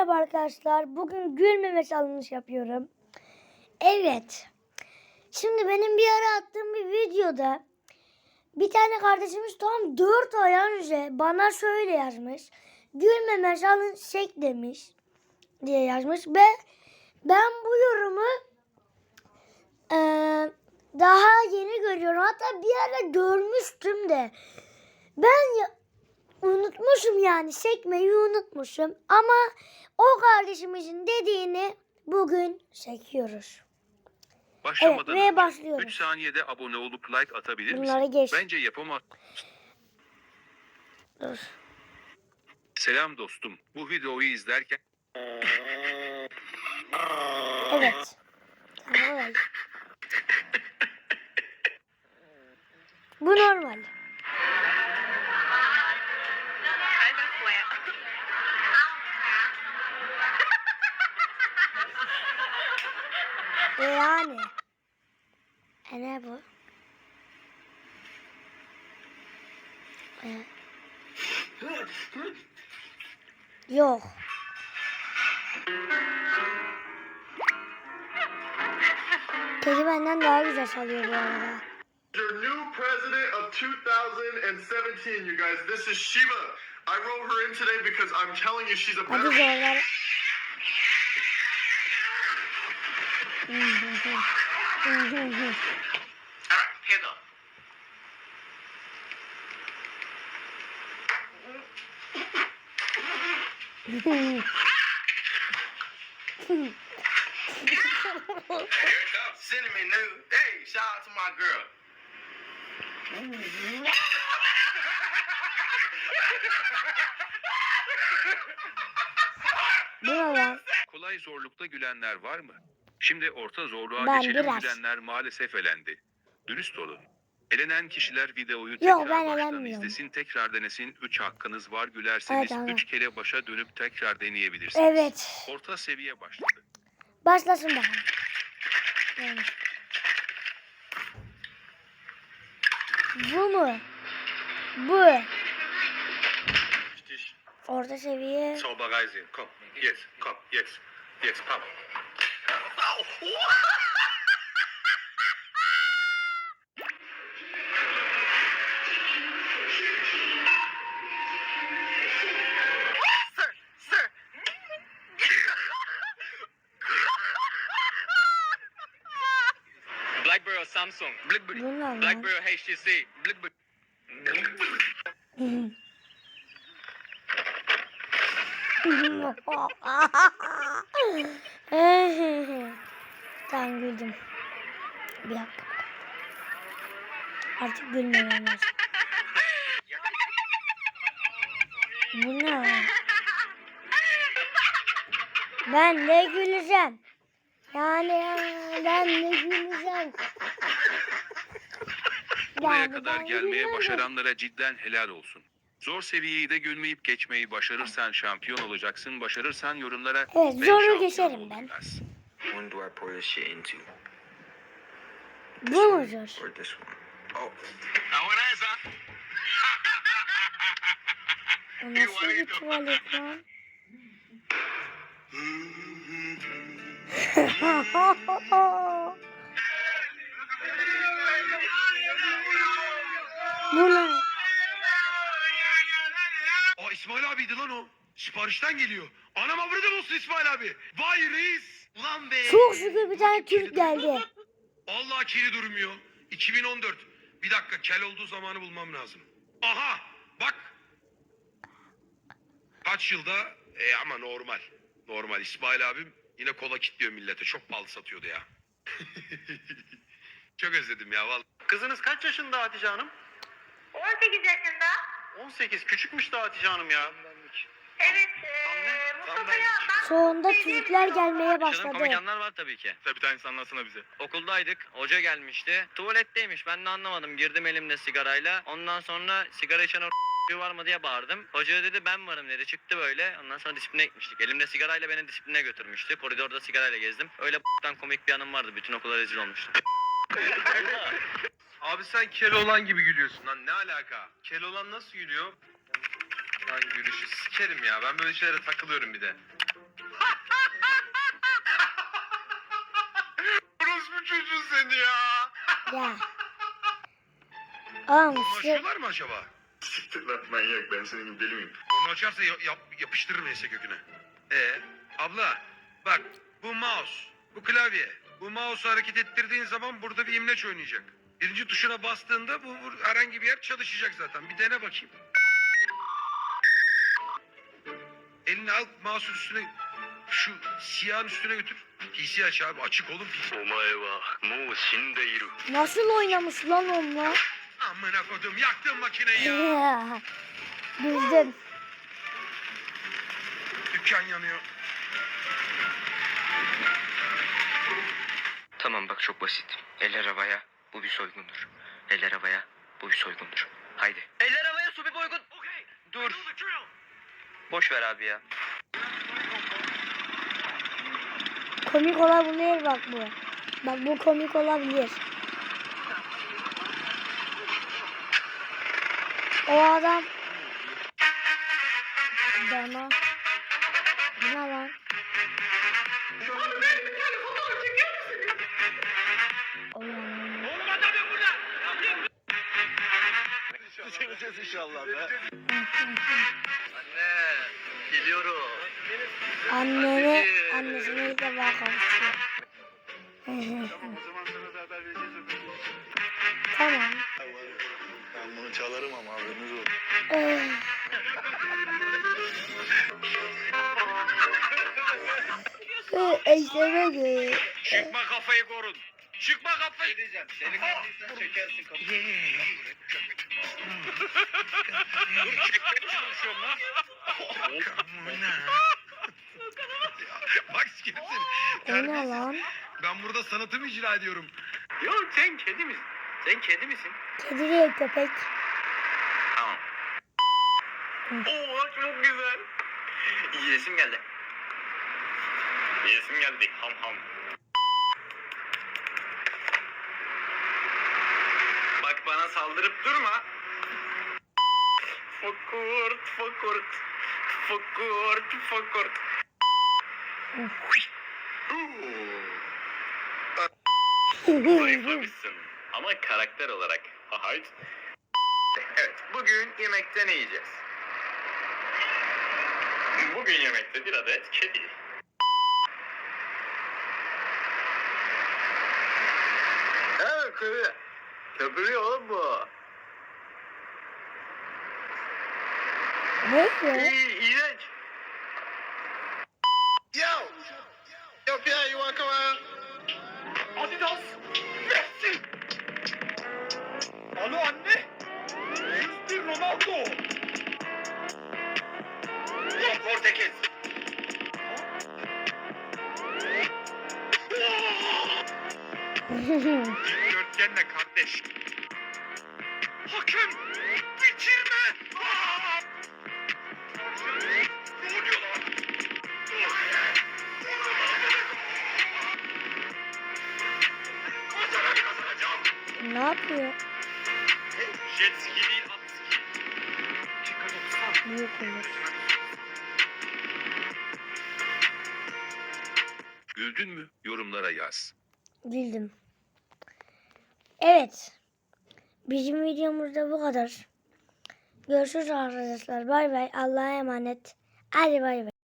Merhaba arkadaşlar. Bugün gülmeme challenge yapıyorum. Evet. Şimdi benim bir ara attığım bir videoda bir tane kardeşimiz tam 4 ay önce bana şöyle yazmış. Gülmeme challenge çek demiş diye yazmış ve ben bu yorumu eee, daha yeni görüyorum. Hatta bir ara görmüştüm de. Ben unutmuşum yani çekmeyi unutmuşum ama o kardeşimizin dediğini bugün çekiyoruz. Başlamadan Evet, ve başlıyoruz. 3 saniyede abone olup like atabilir Bunları misin? geç. Bence yapamaz. Dur. Selam dostum. Bu videoyu izlerken Evet. Normal. Bu normal. E yani. E ne bu? E. Yok. Kedi benden daha güzel çalıyor bu arada. Your new president of 2017, you guys. This is Shiva. I wrote her in today because I'm telling you she's a Hadi better. zorlar. Here it comes. Cinnamon new. Hey, shout out to my girl. Lan? kolay zorlukta gülenler var mı? Şimdi orta zorluğa Ben geçelim biraz. gülenler maalesef elendi. Dürüst olun. Elenen kişiler videoyu Yok, tekrar ben baştan elenmiyorum. izlesin, tekrar denesin. 3 hakkınız var. Gülerseniz Evet, 3 ama. kere başa dönüp tekrar deneyebilirsiniz. Evet. Orta seviye başladı. Başlasın bakalım. Yani. Bu mu? Bu. Orta seviye. Soba Rising, come. Yes, come. Yes, yes, come. Sir, Blackberry Samsung. Blackberry. Blackberry HTC. Blackberry. tamam güldüm. Bir dakika. Artık gülmemem lazım. Bu ne? Ben ne güleceğim? Yani ya, ben ne güleceğim? Buraya Yani kadar gelmeye başaranlara cidden helal olsun. Zor seviyeyi de gülmeyip geçmeyi başarırsan şampiyon olacaksın. Başarırsan yorumlara Evet, "Ben zoru şampiyon geçerim oldum" ben. one do I pour this shit into? Bu mu zor? Or this one? Oh, Ahora esa. Nasıl bir tuvalet lan? Bu ne? Aa İsmail abiydi lan o. Siparişten geliyor. Anam avradım olsun İsmail abi. Vay reis. Ulan be. Çok şükür bir tane Türk geldi. Allah kiri durmuyor. 2014. Bir dakika kel olduğu zamanı bulmam lazım. Aha bak. Kaç yılda? E ama normal. Normal İsmail abim yine kola kitliyor millete. Çok pahalı satıyordu ya. Çok özledim ya vallahi. Kızınız kaç yaşında Hatice Hanım? 18 yaşında. 18. Küçükmüş daha Hatice Hanım ya. Evet. eee Mustafa'ya ben Sonunda Türkler gelmeye Yaşadığım başladı. komik anlar var tabii ki. Tabii bir tanesi anlatsana bize. Okuldaydık. Hoca gelmişti. Tuvaletteymiş. Ben de anlamadım. Girdim elimde sigarayla. Ondan sonra sigara içen o var mı diye bağırdım. Hoca dedi ben varım dedi. Çıktı böyle. Ondan sonra disipline gitmiştik. Elimde sigarayla beni disipline götürmüştü. Koridorda sigarayla gezdim. Öyle b**tan komik bir anım vardı. Bütün okula rezil olmuştum. Abi sen Keloğlan gibi gülüyorsun lan ne alaka? Keloğlan nasıl gülüyor? Lan gülüşü sikerim ya ben böyle şeylere takılıyorum bir de. Orospu çocuğu seni ya. Ya. Oğlum şu... Konuşuyorlar mı acaba? Lan manyak ben senin gibi deli miyim? Onu açarsa ya- yap- yapıştırır neyse köküne. Ee, abla bak bu mouse, bu klavye. Bu mouse'u hareket ettirdiğin zaman burada bir imleç oynayacak. Birinci tuşuna bastığında bu, bu herhangi bir yer çalışacak zaten. Bir dene bakayım. Elini al mouse'un üstüne şu siyahın üstüne götür. PC aç abi açık oğlum PC. Nasıl oynamış lan onunla? Amına kodum yaktın makineyi ya. Bildim. Dükkan yanıyor. Tamam bak çok basit. Eller havaya. Bu bir soygundur. Eller havaya. Bu bir soygundur. Haydi. Eller havaya su bir boygun. Dur. Boş ver abi ya. Komik olabilir bak bu. Bak bu komik olabilir. O adam bana Bu ne lan? Allah'ım. Anne. Geliyorum. Annene, annesine ilk defa kavuşuyor. tamam. Çalarım ama haberiniz olsun. Eh, Eşlemedi. Çıkma kafayı korun. Çıkma kafayı. Delikanlıysan çekersin kapıyı. Dur çekmeye çalışıyorum lan. Bak O ne lan? Ben burada sanatımı icra ediyorum. Yok sen kedi misin? Sen kedi misin? Kedi değil köpek. Oo çok güzel. Yiyesim geldi. Yiyesim geldi. Ham ham. Bak bana saldırıp durma. Fokurt, fokurt. Fokurt, fokurt. Zayıflamışsın. Ama karakter olarak. Hayt. Evet, bugün yemekte ne yiyeceğiz? Bugün yemekte bir adet kedi. Evet, köpürüyor. Köpürüyor oğlum bu. İyi, iğrenç. Yo! Yo, Pierre, you wanna come out? Adidas. Dörtgenle kardeş. Hakem bitirme. Aa! Ne oluyor lan? Ne yapıyor? Jet ski değil, at ski. Olur. Güldün mü? Yorumlara yaz. Bildim. Evet. Bizim videomuzda bu kadar. Görüşürüz arkadaşlar. Bay bay. Allah'a emanet. Hadi bay bay.